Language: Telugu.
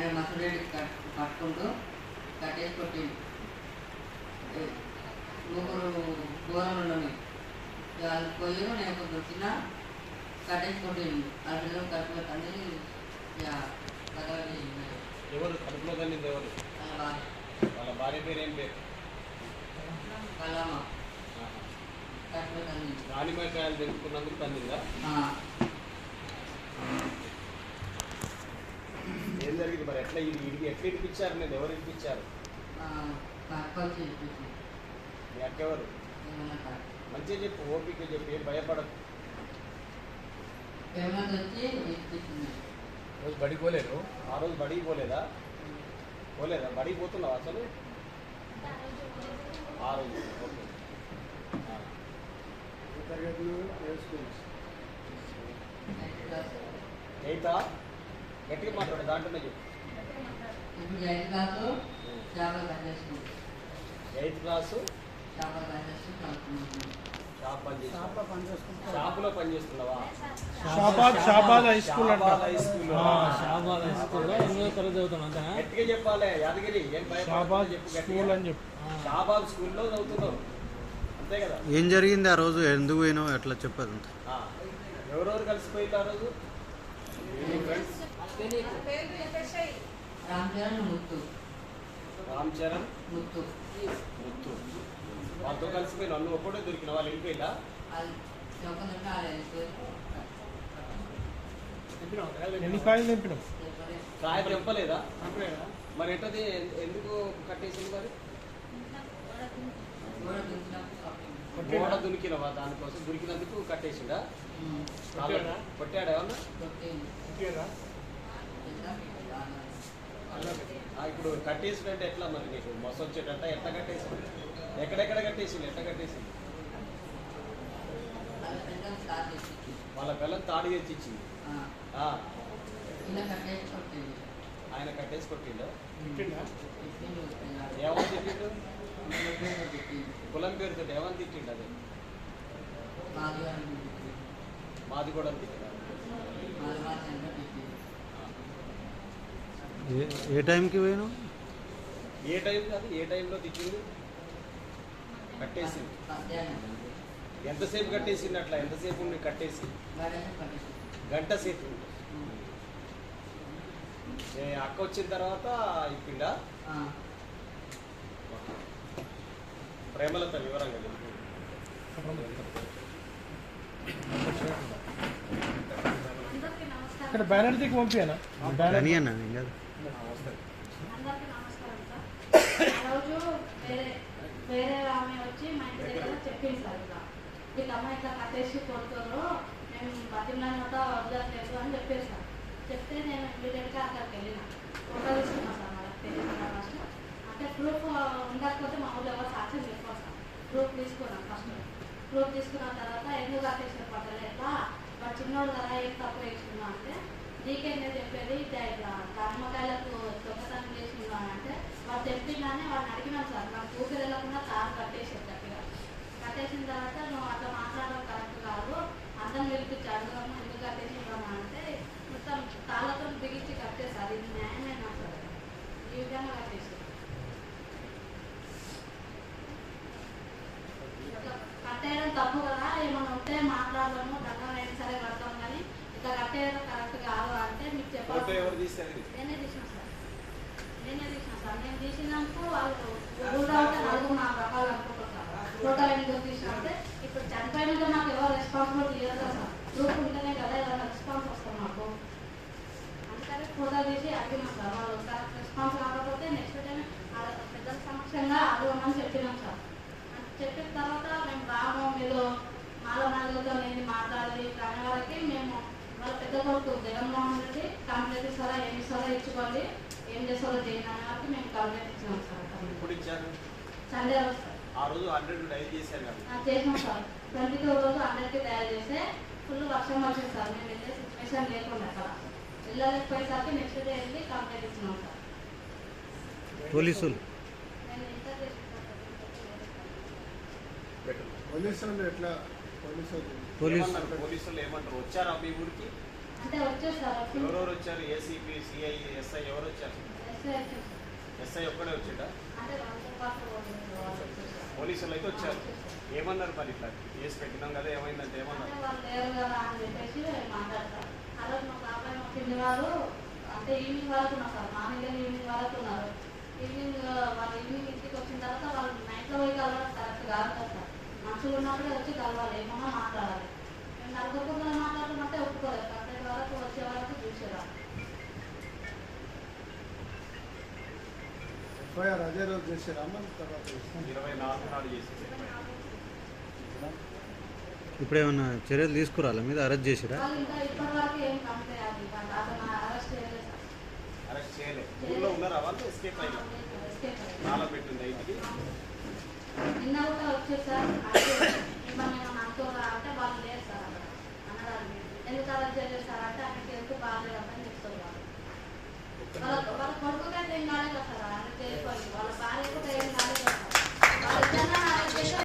ఆయన మసరేడి కట్ పట్టుకుంటూ కట్టేసి కొట్టిండు. ముగ్గురు దూరం ఉండని. వాళ్ళు పోయి నేను కొంచెం చిన్న కట్టేసి కొట్టిండు. ఆ పిల్లలు కట్టుకుని తండ్రి ఎవరు? కడుపులో తల్లింది ఎవరు? వాళ్ళ. భార్య పేరు ఏం పేరు? కట్టుకుని తండ్రి దానిమ్మకాయలు తెంపుకున్నందుకు తల్లిందా ఏం జరిగింది. మరి ఎట్లా ఇది? ఇది ఎట్లా ఇడిపించారు నేను ఎవరు చేసి మీ అక్క ఎవరు? ఏమన్నా మంచిగా చెప్పు ఓపిక చెప్పు ఏం భయపడదు రోజు బడికి పోలేదు ఆ రోజు బడికి పోలేదా? పోలేదా? బడికి పోతున్నావు అసలు? ఆ రోజు. ఓకే. ఎయితా గట్టిగా మాట్లాడు ఇప్పుడు ఎయిత్ క్లాసు చేపలు పనిచేస్తుంది ఎయిత్ చేపలు షాపులో Shabad Shabad high school Shabad high school. ఆ, షాబాద్ హై స్కూల్. ఎనిమిదో తరగతి చదువుతాను అంతేనా గట్టిగా చెప్పాలి యాదగిరి. ఏం షాబాద్ స్కూల్ అని చెప్పు. షాబాద్ స్కూల్లో చదువుతున్నావు. అంతే కదా? ఏం జరిగింది ఆ రోజు? ఎందుకు పోయినావు? ఎట్లా చెప్పదు. ఎవరెవరు కలిసిపోయింది ఆ రోజు? ఫ్రెండ్స్ రామ్ చరణ్ ముత్తు. రామ్ చరణ్? ముత్తు. ముత్తు. వాళ్ళతో కలిసిపోయి నన్ను ఒక్కడే దొరికిన వాళ్ళు వెళ్ళిపోయిలా? ఎన్ని కాయలు తెంపినావు? కాయ తెంపలేదా? మరి ఎట్టది? ఎందుకు కట్టేసింది మరి? గోడ దునికినవా దానికోసం ఉమ్. కొట్టాడా? కొట్టాడా ఏమన్నా కొట్టింది. కొట్టిర్రా? కింద రాళ్ళ. ఆ, ఇప్పుడు కట్టేసినట్టు ఎట్లా మరి నీకు? మొస వచ్చేటట్ట? ఎట్లా కట్టేసింది? ఎక్కడెక్కడ కట్టేసింది? ఎట్లా కట్టేసింది? వాళ్ళ పిల్లలు చేసి తాడి తెచ్చి ఇచ్చింది ఆ, ఆ, కింద కట్టేసి కొట్టింది ఆయన కట్టేసి కొట్టిండు. ఏమని తిట్టిండు? అందులో పేరు. కులం పేరుతో ఏమని తిట్టిండు అది. మాది కూడా తిట్టిండు మాది మా సెంటర్ తిట్టిండు. ఏ ఏ టైంకి పోయినావు? ఏ టైం కాదు ఏ టైంలో తిట్టింది కట్టేసింది ఎంతసేపు కట్టేసింది అట్లా? ఎంతసేపు ఉండి కట్టేసి? గంట సేపు అక్క వచ్చిన తర్వాత ఇప్పిండా? ప్రేమలత వివరంగా చెప్పు. అందరికీ నమస్కారం. ఇక్కడ బ్యానర్ దిక్కు పంపియానా బ్యానర్ కానీ అన్న ఏం కాదు. అందరికీ నమస్కారం. సార్. ఆ రోజు వేరే వేరే ఆమె వచ్చి మా ఇంటి దగ్గర చెప్పింది సార్ ఇట్లా వీళ్ళ అమ్మాయి ఇట్లా కట్టేసి కొడుతున్నారు మేము బతిమలని కూడా వదలట్లేదు అని చెప్పేసి సార్. చెప్తే నేను ఇమీడియట్గా అక్కడికి వెళ్ళిన. ఫోటో తీసుకున్నా సార్ నాకు తెలియకుండా ఫస్ట్. అంటే ప్రూఫ్ ఉండకపోతే మా ఊళ్ళో ఎవరు సాక్ష్యం చెప్పారు సార్. ప్రూఫ్ తీసుకున్నాను ఫస్ట్. ప్రూఫ్ తీసుకున్న తర్వాత ఎందుకు కట్టేసిన పట్టలేదు? ఎట్లా వాడు చిన్నోడు కదా ఏం తప్పు వేసుకున్నా అంటే నీకేంటే చెప్పేది ఇట్లా ఇట్లా కర్మకాయలకు దొంగతనం చేసుకున్నాను అంటే వాళ్ళు చెప్పిందని వాళ్ళని అడిగినాం సార్. నాకు ఊపిరి వెళ్ళకుండా కారు కట్టేసాడు గట్టిగా కట్టేసిన తర్వాత నువ్వు అట్లా మాట్లాడడం కరెక్ట్ కాదు. అందరం పిలిపించి అడగడం ఎందుకు కట్టేసిండు అని అంటే మొత్తం తాళ్ళతో బిగించి కట్టేసారు ఇది న్యాయమేనా సార్ ఈ విధంగా కట్టేసారు కట్టేయడం తప్పు కదా. ఏమైనా ఉంటే మాట్లాడదాము దండం అయినా సరే కడతాము. ఇట్లా కట్టేయడం కరెక్ట్ కాదు అంటే మీకు చెప్పాలి? నేనే తీసిన సార్. నేనే తీసిన సార్. నేను తీసినందుకు వాళ్ళు రూల్ నాలుగు రకాలు టోటల్ తీసిన అంటే ఇప్పుడు చనిపోయినాక నాకు ఎవరు రెస్పాన్సిబిలిటీ లేదు కదా సార్. ఉంటేనే కదా ఏదైనా రెస్పాన్స్ వస్తాం మాకు. అందుకని ఫోటో తీసి అడిగినాం సార్. వాళ్ళు కరెక్ట్ రెస్పాన్స్ కాకపోతే నెక్స్ట్ టైం పెద్దల సమక్షంగా అడగమని చెప్పినాం సార్. చెప్పిన తర్వాత మేము రాము మీరు మాలో నలుగురితో నేను మాట్లాడి కానీ వరకు మేము పెద్ద కొడుకు జగన్మోహన్ రెడ్డి కంప్లైంట్ ఇస్తారా ఏమి ఇస్తారో ఇచ్చుకోండి ఏం చేస్తారో చేయండి అనే వరకు మేము కంప్లైంట్ ఇచ్చినాం సార్. ఇప్పుడు ఇచ్చారు? సండే రోజు సార్. ఆ రోజు హండ్రెడ్ డైల్ చేశారు కదా. ఆ, చేసాం సార్. ట్వంటీ టూ రోజు అందరికీ తయారు చేస్తే ఫుల్ వర్షం వచ్చింది సార్. మేము వెళ్ళే సిచ్యువేషన్ లేకుండా అక్కడ. వెళ్ళలేకపోయేసరికి నెక్స్ట్ డే వెళ్ళి కంప్లైంట్ ఇచ్చినాం సార్. పోలీసులు. పోలీసులు ఎట్లా? పోలీసులు? పోలీసులు ఏమంటారు వచ్చారా మీ ఊరికి? ఎవరెవరు వచ్చారు? ఏసీపీ సిఐ ఎస్ఐ ఎవరు వచ్చారు? ఎస్ఐ ఒక్కడే వచ్చేసారు. పోలీసులు అయితే వచ్చారు. ఏమన్నారు మరి ఇట్లా? కేసు పెట్టినాం కదా ఏమైందంటే ఏమన్నారు? అంటే ఈవినింగ్ వరకు ఉన్నారు సార్. మార్నింగ్ ఈవినింగ్ వరకు ఉన్నారు. ఈవినింగ్ వాళ్ళు ఈవినింగ్ ఇంటికి వచ్చిన తర్వాత వాళ్ళు నైట్లో పోయి కలవడం కరెక్ట్ కాదు కదా సార్. మనుషులు ఉన్నప్పుడే వచ్చి కలవాలి ఏమన్నా మాట్లాడాలి. ఒప్పుకోలేదు. వరకు వచ్చే వరకు ఎఫ్ఐఆర్ అదే రోజు చేసారా మరి? తర్వాత చేసారా? ఇరవై నాలుగు నాడు చేసింది. ఇప్పుడు ఏమన్నా చర్యలు తీసుకురాలా? మీద అరెస్ట్ చేసిరా? పారేయమని చెప్తారు వాళ్ళు వాళ్ళ వాళ్ళ కొడుకు కంటే ఏం కాలేదు కదా? వాళ్ళ భార్య కూడా ఏం